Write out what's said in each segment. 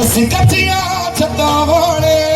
ਅਸੀਂ ਕੱਚੀਆਂ ਛੱਤਾਂ ਵਾਲੇ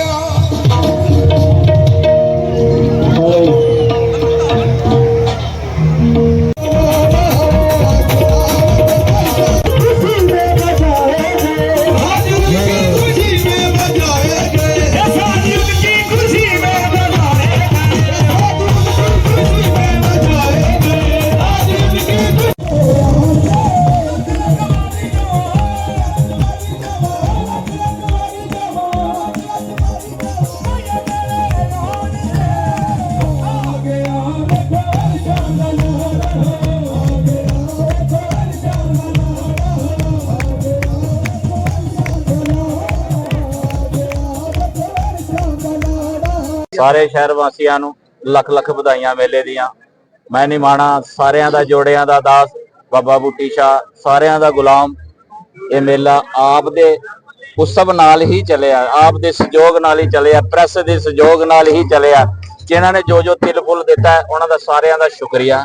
ਸਾਰੇ ਸ਼ਹਿਰ ਵਾਸੀਆਂ ਨੂੰ ਲੱਖ ਲੱਖ ਵਧਾਈਆਂ ਮੇਲੇ ਦੀਆਂ। ਮੈਂ ਨਿਮਾਣਾ ਸਾਰਿਆਂ ਦਾ ਜੋੜਿਆਂ ਦਾ ਦਾਸ ਬਾਬਾ ਬੂਟੀ ਸ਼ਾਹ, ਸਾਰਿਆਂ ਦਾ ਗੁਲਾਮ। ਇਹ ਮੇਲਾ ਆਪ ਦੇ ਉਤਸਵ ਨਾਲ ਹੀ ਚੱਲਿਆ, ਆਪ ਦੇ ਸਹਿਯੋਗ ਨਾਲ ਹੀ ਚੱਲਿਆ, ਪ੍ਰੈਸ ਦੇ ਸਹਿਯੋਗ ਨਾਲ ਹੀ ਚੱਲਿਆ। ਜਿਨ੍ਹਾਂ ਨੇ ਜੋ ਜੋ ਤਿਲ ਫੁੱਲ ਦਿੱਤਾ, ਉਹਨਾਂ ਦਾ ਸਾਰਿਆਂ ਦਾ ਸ਼ੁਕਰੀਆ।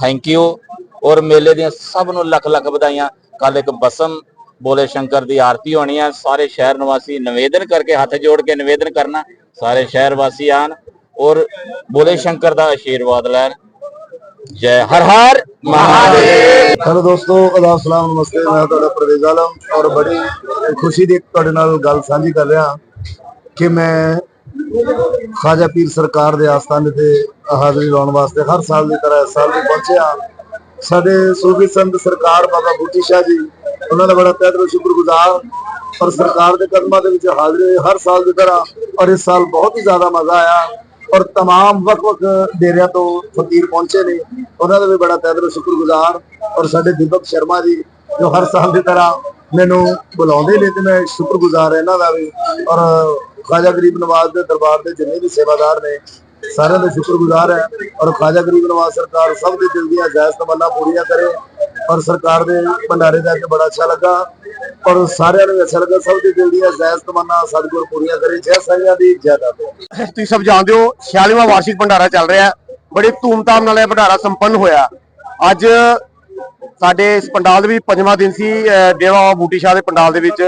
ਥੈਂਕ ਯੂ ਔਰ ਮੇਲੇ ਦੀਆਂ ਸਭ ਨੂੰ ਲੱਖ ਲੱਖ ਵਧਾਈਆਂ। ਕੱਲ ਇੱਕ ਬਸਮ ਬੋਲੇ ਸ਼ੰਕਰ ਦੀ ਆਰਤੀ ਹੋਣੀ ਹੈ ਸਾਰੇ ਸ਼ਹਿਰ ਨਿਵਾਸੀ ਨਿਵੇਦਨ ਕਰਕੇ ਹੱਥ ਜੋੜ ਕੇ ਨਿਵੇਦਨ ਕਰਨਾ। ਸਾਰੇ ਸ਼ਹਿਰ ਵਾਸੀ ਆਣ ਔਰ ਬੋਲੇ ਸ਼ੰਕਰ ਦਾ ਆਸ਼ੀਰਵਾਦ ਲੈਣ। ਜੈ ਹਰ ਹਰ ਮਹਾਦੇਵ। ਹੈਲੋ ਦੋਸਤੋ, ਅਦਾਬ ਸਲਾਮ, ਨਮਸਤੇ। ਮੈਂ ਤੁਹਾਡਾ ਪ੍ਰਵੇਜ਼ ਆਲਮ ਔਰ ਬੜੀ ਖੁਸ਼ੀ ਦੀ ਤੁਹਾਡੇ ਨਾਲ ਗੱਲ ਸਾਂਝੀ ਕਰ ਰਿਹਾ ਕਿ ਮੈਂ ਖਾਜਾ ਪੀਰ ਸਰਕਾਰ ਦੇ ਆਸਥਾਨੇ ਤੇ ਹਾਜ਼ਰੀ ਲਾਉਣ ਵਾਸਤੇ ਹਰ ਸਾਲ ਦੀ ਤਰ੍ਹਾਂ ਇਸ ਸਾਲ ਵੀ ਪਹੁੰਚਿਆ। ਸਾਡੇ ਸੂਫੀ ਸੰਤ ਸਰਕਾਰ ਬਾਬਾ ਬੂਟੀ ਸ਼ਾਹ ਜੀ ਉਹਨਾਂ ਦਾ ਬੜਾ ਤਹਿ ਦਿਲੋਂ ਸ਼ੁਕਰਗੁਜ਼ਾਰ ਪਰ ਸਰਕਾਰ ਦੇ ਕਦਮਾਂ ਦੇ ਵਿੱਚ ਹਾਜ਼ਰੀ ਹਰ ਸਾਲ ਦੀ ਤਰ੍ਹਾਂ ਔਰ ਇਸ ਸਾਲ ਬਹੁਤ ਹੀ ਜ਼ਿਆਦਾ ਮਜ਼ਾ ਆਇਆ ਔਰ तमाम ਵੱਖ-ਵੱਖ ਡੇਰਿਆਂ ਤੋਂ ਫਕੀਰ ਪਹੁੰਚੇ ਨੇ ਉਹਨਾਂ ਦਾ ਵੀ ਬੜਾ ਤਹਿ ਦਿਲੋਂ ਸ਼ੁਕਰਗੁਜ਼ਾਰ ਔਰ ਸਾਡੇ ਦੀਪਕ ਸ਼ਰਮਾ ਜੀ ਜੋ ਹਰ ਸਾਲ ਦੀ ਤਰ੍ਹਾਂ ਮੈਨੂੰ ਬੁਲਾਉਂਦੇ ਨੇ ਤੇ ਮੈਂ ਸ਼ੁਕਰਗੁਜ਼ਾਰ ਹਾਂ ਇਹਨਾਂ ਦਾ ਵੀ ਔਰ ਖਾਜਾ ਗਰੀਬ ਨਵਾਜ਼ ਦੇ ਦਰਬਾਰ ਦੇ ਜਿੰਨੇ ਵੀ ਸੇਵਾਦਾਰ ਨੇ ਸਾਰਿਆਂ ਦਾ ਸ਼ੁਕਰਗੁਜ਼ਾਰ ਹੈ ਔਰ ਖਾਜਾ ਗਰੀਬ ਨਵਾਜ਼ ਸਰਕਾਰ ਸਭ ਦੇ ਦਿਲ ਦੀਆਂ ਜਾਇਜ਼ ਤਮੰਨਾ ਪੂਰੀਆਂ ਕਰੇ ਔਰ ਸਰਕਾਰ ਦੇ ਭੰਡਾਰੇ ਜਾ ਕੇ ਬੜਾ ਅੱਛਾ ਲੱਗਾ। ਔਰ ਸਾਰਿਆਂ ਨੂੰ ਅੱਛਾ ਲੱਗਾ, ਸਭ ਦੇ ਦਿਲ ਦੀਆਂ ਜਾਇਜ਼ ਤਮੰਨਾ ਸਤਿਗੁਰ ਪੂਰੀਆਂ ਕਰੇ, ਜੈ ਸਾਈਆਂ ਦੀ ਜੈ ਤੁਸੀਂ ਸਭ ਜਾਣਦੇ ਹੋ 46ਵਾਂ ਵਾਰਸ਼ਿਕ ਭੰਡਾਰਾ ਚੱਲ ਰਿਹਾ। ਹੈ ਧੂਮਧਾਮ ਨਾਲ ਇਹ ਭੰਡਾਰਾ ਸੰਪੰਨ ਹੋਇਆ। ਅੱਜ ਸਾਡੇ ਇਸ ਪੰਡਾਲ ਦੇ ਵੀ ਪੰਜਵਾਂ ਦਿਨ ਸੀ, ਅਹ ਬੂਟੀ ਸ਼ਾਹ ਦੇ ਪੰਡਾਲ ਦੇ ਵਿੱਚ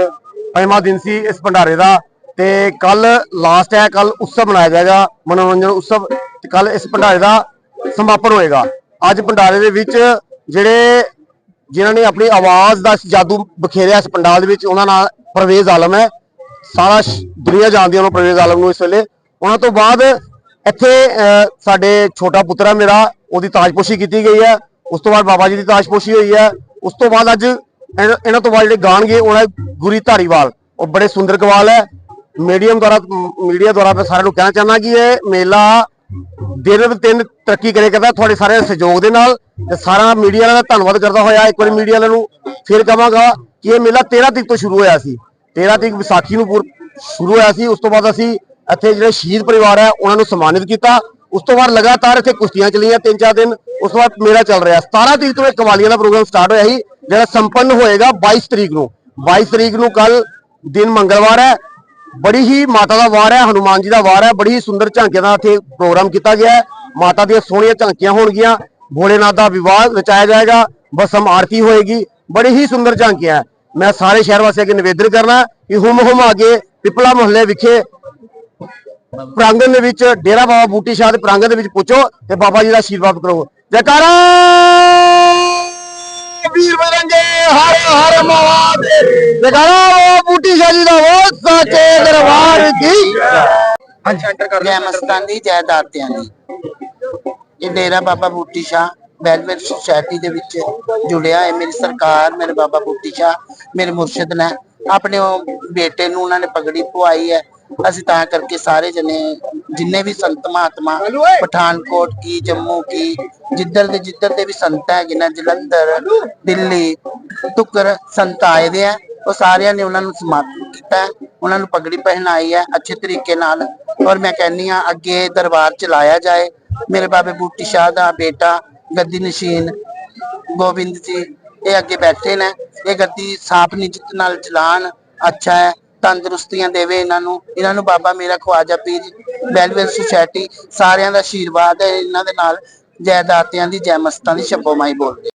ਪੰਜਵਾਂ ਦਿਨ ਸੀ ਇਸ ਭੰਡਾਰੇ ਦਾ। ਤੇ ਕੱਲ ਲਾਸਟ ਹੈ ਕੱਲ ਉਤਸਵ ਮਨਾਇਆ ਜਾਏਗਾ, ਮਨੋਰੰਜਨ ਉਤਸਵ। ਤੇ ਕੱਲ ਇਸ ਭੰਡਾਰੇ ਦਾ ਸਮਾਪਨ ਹੋਏਗਾ। ਅੱਜ ਭੰਡਾਰੇ ਦੇ ਵਿੱਚ ਜਿਹੜੇ ਜਿਨ੍ਹਾਂ ਨੇ ਆਪਣੀ ਆਵਾਜ਼ ਦਾ ਜਾਦੂ ਬਖੇਰਿਆ ਇਸ ਪੰਡਾਲ ਦੇ ਵਿੱਚ, ਉਹਨਾਂ ਨਾਲ ਪਰਵੇਜ਼ ਆਲਮ ਹੈ। ਸਾਰਾ ਸ਼- ਦੁਨੀਆ ਜਾਣਦੀ ਹੈ ਉਹਨੂੰ ਪਰਵੇਜ਼ ਆਲਮ ਨੂੰ ਇਸ ਵੇਲੇ। ਉਹਨਾਂ ਤੋਂ ਬਾਅਦ ਇੱਥੇ ਸਾਡੇ ਛੋਟਾ ਪੁੱਤਰਾ ਮੇਰਾ, ਉਹਦੀ ਤਾਜਪੋਸ਼ੀ ਕੀਤੀ ਗਈ ਹੈ। ਉਸ ਤੋਂ ਬਾਅਦ ਬਾਬਾ ਜੀ ਦੀ ਤਾਜਪੋਸ਼ੀ ਹੋਈ ਹੈ। ਉਸ ਤੋਂ ਬਾਅਦ ਅੱਜ ਇਹਨਾਂ ਇਹਨਾਂ ਤੋਂ ਬਾਅਦ ਜਿਹੜੇ ਗਾਣਗੇ ਉਹਨਾਂ ਗੁਰੀ ਧਾਰੀਵਾਲ। ਉਹ ਬੜੇ ਸੁੰਦਰ ਕਵਾਲ ਹੈ। ਮੀਡੀਅਮ ਦੁਆਰਾ, ਮੀਡੀਆ ਦੁਆਰਾ ਮੈਂ ਸਾਰਿਆਂ ਨੂੰ ਕਹਿਣਾ ਚਾਹੁੰਦਾ ਕਿ ਇਹ ਮੇਲਾ ਦਿਨ ਬ ਦਿਨ ਤਰੱਕੀ ਕਰੇ ਕਰਦਾ ਤੁਹਾਡੇ ਸਾਰੇ ਸਹਿਯੋਗ ਦੇ ਨਾਲ ਤੇ ਸਾਰਾ ਮੀਡੀਆ ਦਾ ਧੰਨਵਾਦ ਕਰਦਾ ਹੋਇਆ ਇੱਕ ਵਾਰੀ ਮੀਡੀਆ ਵਾਲਿਆਂ ਨੂੰ, ਫਿਰ ਕਹਾਂਗਾ ਕਿ ਇਹ ਮੇਲਾ 13 ਤਰੀਕ ਤੋਂ ਸ਼ੁਰੂ ਹੋਇਆ ਸੀ। 13 ਤਰੀਕ ਵਿਸਾਖੀ ਨੂੰ ਸ਼ੁਰੂ ਹੋਇਆ ਸੀ, ਉਸ ਤੋਂ ਬਾਅਦ ਅਸੀਂ ਇੱਥੇ ਜਿਹੜੇ ਸ਼ਹੀਦ ਪਰਿਵਾਰ ਹੈ, ਉਹਨਾਂ ਨੂੰ ਸਨਮਾਨਿਤ ਕੀਤਾ। ਉਸ ਤੋਂ ਬਾਅਦ ਲਗਾਤਾਰ ਇੱਥੇ ਕੁਸ਼ਤੀਆਂ ਚੱਲੀਆਂ ਤਿੰਨ ਚਾਰ ਦਿਨ, ਉਸ ਤੋਂ ਬਾਅਦ ਮੇਲਾ ਚੱਲ ਰਿਹਾ। 17 ਤਰੀਕ ਤੋਂ ਇਹ ਕਵਾਲੀਆਂ ਦਾ ਪ੍ਰੋਗਰਾਮ ਸਟਾਰਟ ਹੋਇਆ ਸੀ, ਜਿਹੜਾ ਸੰਪੰਨ ਹੋਏਗਾ 22 ਤਰੀਕ ਨੂੰ। 22 ਤਰੀਕ ਨੂੰ ਕੱਲ ਦਿਨ ਮੰਗਲਵਾਰ ਹੈ ਬੜੀ ਹੀ ਮਾਤਾ ਦਾ ਵਾਰ ਹੈ, ਹਨੂਮਾਨ ਜੀ ਦਾ ਵਾਰ ਹੈ, ਬੜੀ ਹੀ ਸੁੰਦਰ ਝਾਂਕੀਆਂ ਦਾ ਇੱਥੇ ਪ੍ਰੋਗਰਾਮ ਕੀਤਾ ਗਿਆ ਹੈ। ਮਾਤਾ ਦੀਆਂ ਸੋਹਣੀਆਂ ਝਾਂਕੀਆਂ ਹੋਣਗੀਆਂ, ਭੋਲੇਨਾਥ ਦਾ ਵਿਵਾਹ ਰਚਾਇਆ ਜਾਏਗਾ, ਬਸਮ ਆਰਤੀ ਹੋਏਗੀ, ਬੜੀ ਹੀ ਸੁੰਦਰ ਝਾਂਕੀਆਂ ਹੈ। ਮੈਂ ਸਾਰੇ ਸ਼ਹਿਰ ਵਾਸੀਆਂ ਅੱਗੇ ਨਿਵੇਦਨ ਕਰਨਾ ਕਿ ਹੁਮ ਹੁਮ ਆ ਕੇ ਪਿਪਲਾ ਮੁਹੱਲੇ ਵਿਖੇ ਪ੍ਰਾਂਗਣ ਦੇ ਵਿੱਚ ਡੇਰਾ ਬਾਬਾ ਬੂਟੀ ਸ਼ਾਹ ਦੇ ਪ੍ਰਾਂਗਣ ਦੇ ਵਿੱਚ ਪੁੱਛੋ ਤੇ ਬਾਬਾ ਜੀ ਦਾ ਆਸ਼ੀਰਵਾਦ ਕਰੋ। ਜੈਕਾਰਾ! ਜੈਕਾਰਾ ਬਾਬਾ ਬੂਟੀ ਸ਼ਾਹ ਜੀ ਦਾ ਬਹੁਤ ਸਾਚੇ ਦਰਬਾਰ ਦੀ। ਜੈ ਮਸਤਾਨ ਦੀ ਜੈ ਦਾਤਿਆਂ ਦੀ। ਇਹ ਡੇਰਾ ਬਾਬਾ ਬੂਟੀ ਸ਼ਾਹ ਵੈਲਫੇਅਰ ਸੁਸਾਇਟੀ ਦੇ ਵਿੱਚ ਜੁੜਿਆ ਹੈ। ਮੇਰੀ ਸਰਕਾਰ ਮੇਰੇ ਬਾਬਾ ਬੂਟੀ ਸ਼ਾਹ ਮੇਰੇ ਮੁਰਸ਼ਿਦ ਨੇ ਆਪਣੇ ਉਹ ਬੇਟੇ ਨੂੰ ਉਹਨਾਂ ਨੇ ਪਗੜੀ ਪਵਾਈ ਹੈ। ਅਸੀਂ ਤਾਂ ਕਰਕੇ ਸਾਰੇ ਜਨੇ ਜਿੰਨੇ ਵੀ ਸੰਤ ਮਹਾਤਮਾ ਪਠਾਨਕੋਟ ਕੀ ਜੰਮੂ ਕੀ ਜਿੱਧਰ ਦੇ ਜਿੱਧਰ ਦੇ ਵੀ ਸੰਤ ਹੈਗੇ ਨੇ ਜਲੰਧਰ ਦਿੱਲੀ ਤੁਕਰ ਸੰਤ ਆਏ ਦੇ ਆ ਉਹ ਸਾਰਿਆਂ ਨੇ ਉਹਨਾਂ ਨੂੰ ਸਮਾਪਤ ਕੀਤਾ ਹੈ, ਉਹਨਾਂ ਨੂੰ ਪਗੜੀ ਪਹਿਨਾਈ ਹੈ ਅੱਛੇ ਤਰੀਕੇ ਨਾਲ। ਔਰ ਮੈਂ ਕਹਿੰਨੀ ਆ ਅੱਗੇ ਦਰਬਾਰ ਚਲਾਇਆ ਜਾਏ। ਮੇਰੇ ਬਾਬੇ ਬੂਟੀ ਸ਼ਾਹ ਦਾ ਬੇਟਾ ਗੱਦੀ ਨਸ਼ੀਨ ਗੋਬਿੰਦ ਜੀ ਇਹ ਅੱਗੇ ਬੈਠੇ ਨੇ। ਇਹ ਗੱਦੀ ਸਾਫ਼ ਨਿਜਤ ਨਾਲ ਚਲਾਣ ਅੱਛਾ ਹੈ ਤੰਦਰੁਸਤੀਆਂ ਦੇਵੇ ਇਹਨਾਂ ਨੂੰ। ਇਹਨਾਂ ਨੂੰ ਬਾਬਾ ਮੇਰਾ ਖਵਾਜਾ ਪੀਰ ਵੈਲਫੇਅਰ ਸੁਸਾਇਟੀ ਸਾਰਿਆਂ ਦਾ ਆਸ਼ੀਰਵਾਦ ਹੈ, ਇਹਨਾਂ ਦੇ ਨਾਲ ਜੈ ਦਾਤਿਆਂ ਦੀ ਜੈ ਮਸਤਾਂ ਦੀ ਸ਼ੱਬੋ ਮਾਈ ਬੋਲਦੇ